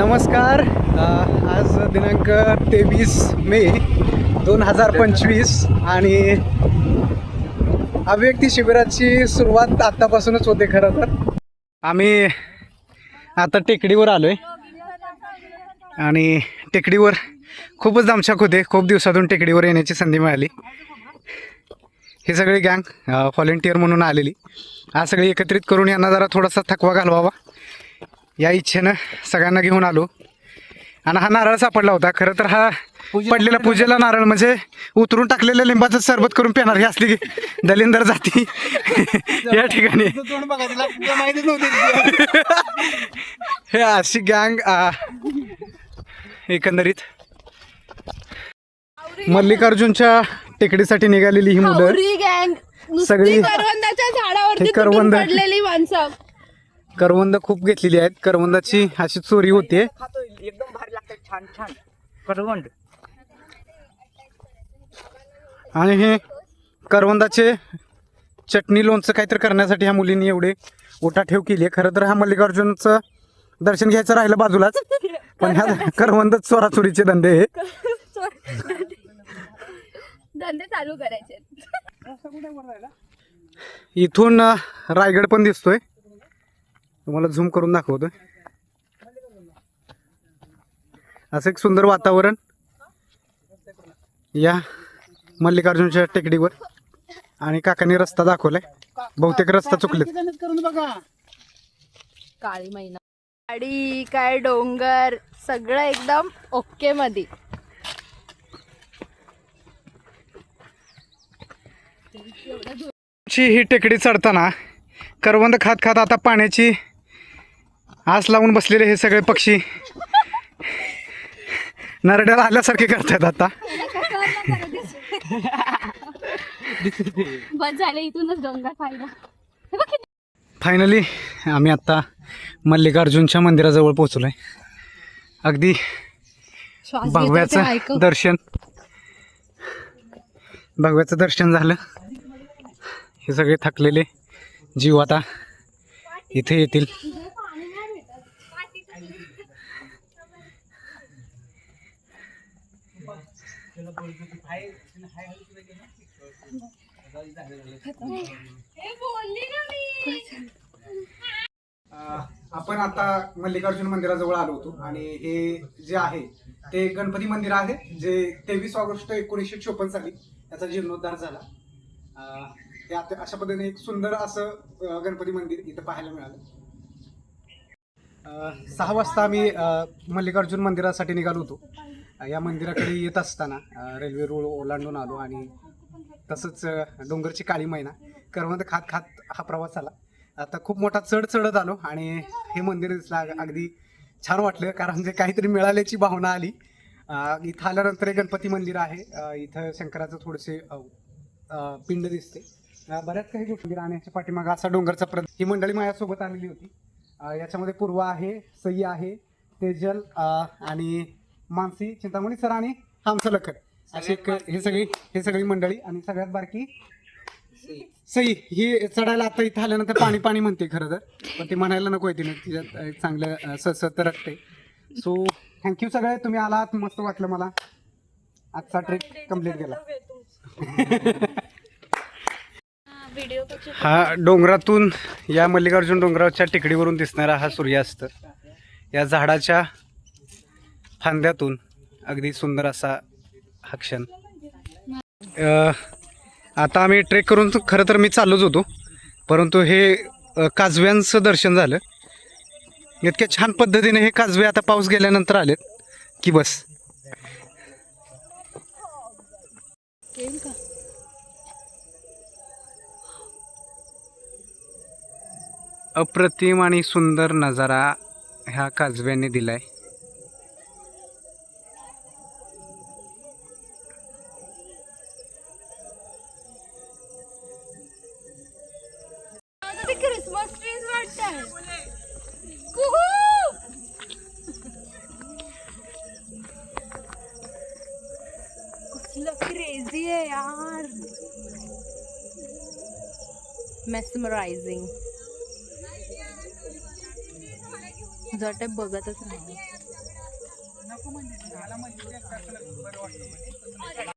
नमस्कार. आज दिनांक तेवीस मे दोन हजार पंचवीस आणि अभिव्यक्ती शिबिराची सुरुवात आत्तापासूनच होते खरं तर. आम्ही आता टेकडीवर आलो आहे आणि टेकडीवर खूपच दमछाक होते. खूप दिवसातून टेकडीवर येण्याची संधी मिळाली. ही सगळी गँग व्हॉलेंटियर म्हणून आलेली. आज सगळी एकत्रित करून यांना जरा थोडासा थकवा घालवावा. या इच्छेनं सगळ्यांना घेऊन आलो. आणि हा नारळ सापडला होता. खरं तर हा पडलेला पूजेला नारळ म्हणजे उतरून टाकलेल्या लिंबाचं सरबत करून पिणार ही असली दलिंदर जाती. या ठिकाणी. हे अशी गँग एकंदरीत. मल्लिकार्जुनच्या टेकडीसाठी निघालेली ही मुलं. सगळी- करवंदाच्या झाडावरती हे तुटून करवंद. माणसं. करवंद खूप घेतलेली आहेत. करवंदाची अशी चोरी होते. एकदम भारी लागतात छान छान करवंड आणि हे करवंदाचे चटणी लोणचं काहीतरी करण्यासाठी ह्या मुलींनी एवढे उठाठेव केली आहे. खरं तर हा मल्लिकार्जुनचं दर्शन घ्यायचं राहिलं बाजूलाच. पण ह्या करवंद चोराचोरीचे धंदे हे. धंदे चालू करायचे इथून रायगड पण दिसतोय. तुम्हाला झूम करून दाखवतोय. असं एक सुंदर वातावरण या मल्लिकार्जुनच्या टेकडीवर. आणि काकांनी रस्ता दाखवलाय. बहुतेक रस्ता चुकलेत. काळी महिना गाडी काय डोंगर सगळं एकदम ओके मध्ये ची ही टेकडी चढताना करवंद खात खात आता पाण्याची आस लावून बसलेले हे सगळे पक्षी. नरड्याला आल्यासारखे करतात आता. बस झालं इथूनच डोंगर पाहिला फायनली आम्ही आता मल्लिकार्जुनच्या मंदिराजवळ पोहोचलोय. अगदी भगव्याचं दर्शन. भगव्याचं दर्शन झालं. हे सगळे थकलेले जीव आता इथे येतील. आपण आता मल्लिकार्जुन मंदिराजवळ आलो होतो आणि हे जे आहे ते गणपती मंदिर आहे जे तेवीस ऑगस्ट एकोणीसशे चोपन्न साली त्याचा जीर्णोद्धार झाला. अं, हे आता अशा पद्धतीने एक सुंदर असं गणपती मंदिर इथं पाहायला मिळालं. सहा वाजता आम्ही मल्लिकार्जुन मंदिरासाठी निघालो होतो. या मंदिराकडे येत असताना रेल्वे रोड ओलांडून आलो आणि तसंच डोंगरची काळी मैना. करवंद खात खात हा प्रवास आला आता खूप मोठा चढ चढत आलो आणि हे मंदिर दिसलं अगदी छान वाटलं कारण जे काहीतरी मिळाल्याची भावना आली. इथं आल्यानंतर एक गणपती मंदिर आहे. इथं शंकराचं थोडेसे पिंड दिसते. बऱ्याच काही गोष्टी आणि याच्या पाठीमागं. असा डोंगरचा प्र ही मंडळी माझ्यासोबत आलेली होती. याच्यामध्ये पूर्वा आहे सई आहे तेजल आणि मानसी चिंतामणी सर आणि लखर अशी एक हे सगळी हे सगळी मंडळी आणि सगळ्यात बारकी सई. ही चढायला आता इथं आल्यानंतर पाणी पाणी म्हणते खरं तर. पण ते म्हणायला नको आहे तिने. तिच्यात एक चांगलं सत रटते सो थँक्यू सगळे. तुम्ही आलात. मस्त वाटलं मला. आजचा ट्रिप कंप्लीट केला. हा डोंगरातून या मल्लिकार्जुन डोंगराच्या टेकडीवरून दिसणारा हा सूर्यास्त. या झाडाच्या फांद्यातून अगदी सुंदर असा हा क्षण. अ, आता आम्ही ट्रेक करून खरं तर मी चाललोच होतो परंतु हे अ, काजव्यांचं दर्शन झालं. इतक्या छान पद्धतीने हे काजवे आता पाऊस गेल्यानंतर आलेत की बस. अप्रतिम आणि सुंदर नजारा ह्या काजव्यांनी दिलाय. क्रेजी है यार। मेस्मरायझिंग रिझॉर्ट बघतच नाही.